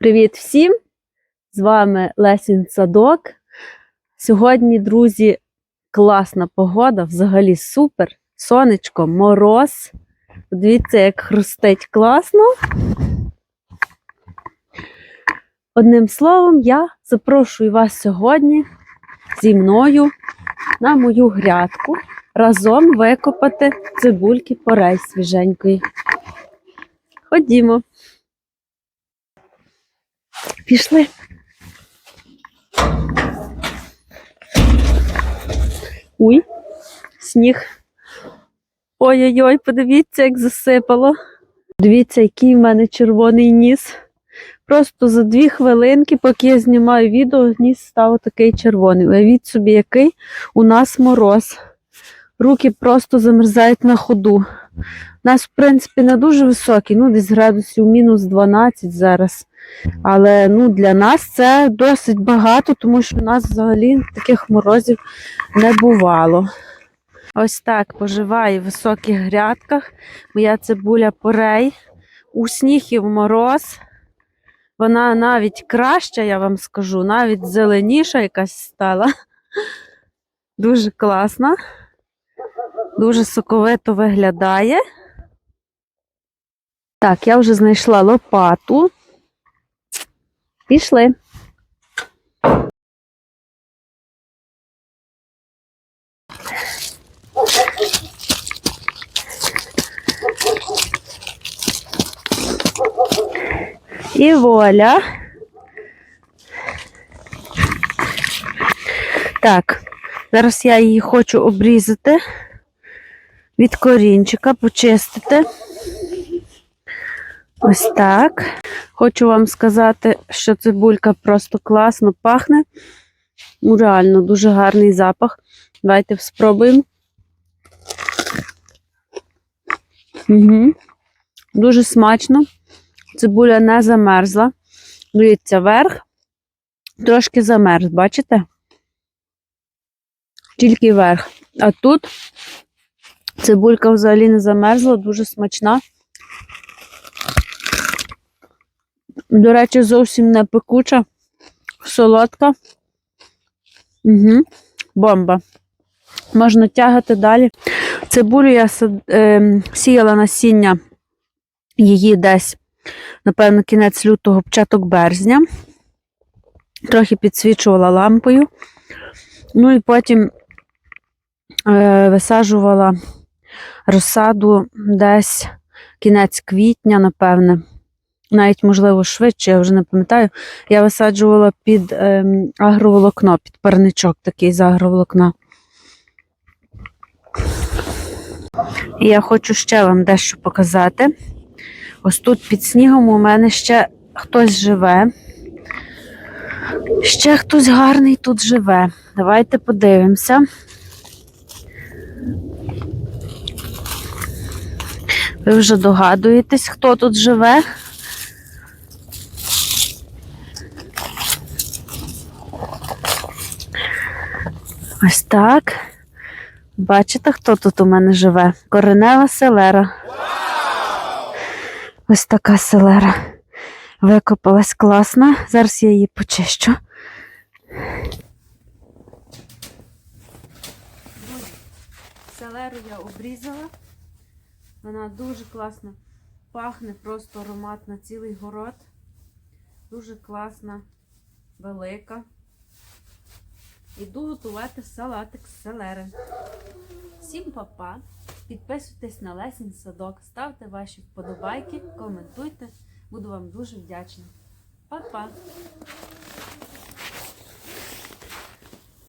Привіт всім! З вами Лесін Садок. Сьогодні, друзі, класна погода, взагалі супер. Сонечко, мороз. Подивіться, як хрустить класно. Одним словом, я запрошую вас сьогодні зі мною на мою грядку разом викопати цибульки порей свіженької. Ходімо. Пішли. Уй, сніг. Ой-ой-ой, подивіться, як засипало. Дивіться, який в мене червоний ніс. Просто за дві хвилинки, поки я знімаю відео, ніс став такий червоний. Уявіть собі, який у нас мороз. Руки просто замерзають на ходу. У нас, в принципі, не дуже високий, ну десь градусів мінус 12 зараз. Але ну, для нас це досить багато, тому що в нас взагалі таких морозів не бувало. Ось так поживає в високих грядках. Моя цибуля порей. У сніг і в мороз. Вона навіть краща, я вам скажу, навіть зеленіша якась стала. Дуже класна. Дуже соковито виглядає. Так, я вже знайшла лопату. Пішли. І воля. Так, зараз я її хочу обрізати від корінчика, почистити. Ось так. Хочу вам сказати, що цибулька просто класно пахне. Ну, реально, дуже гарний запах. Давайте спробуємо. Угу. Дуже смачно. Цибуля не замерзла. Дивіться, верх трошки замерз, бачите? Тільки верх. А тут цибулька взагалі не замерзла, дуже смачна. До речі, зовсім не пекуча, солодка. Угу. Бомба. Можна тягати далі. Цибулю я сад- е, сіяла насіння її десь, напевно, кінець лютого, початок березня. Трохи підсвічувала лампою. Ну і потім е, висаджувала розсаду десь кінець квітня, напевне навіть, можливо, швидше, я вже не пам'ятаю. Я висаджувала під ем, агроволокно, під парничок такий з агроволокна. І я хочу ще вам дещо показати. Ось тут під снігом у мене ще хтось живе. Ще хтось гарний тут живе. Давайте подивимося. Ви вже догадуєтесь, хто тут живе. Ось так. Бачите, хто тут у мене живе? Коренева селера. Ось така селера. Викопалась класна. Зараз я її почищу. Селеру я обрізала. Вона дуже класно пахне, просто аромат на цілий город. Дуже класна, велика. Іду готувати салатик з селери. Всім па-па. Підписуйтесь на Лесін Садок, ставте ваші вподобайки, коментуйте. Буду вам дуже вдячна. Па-па!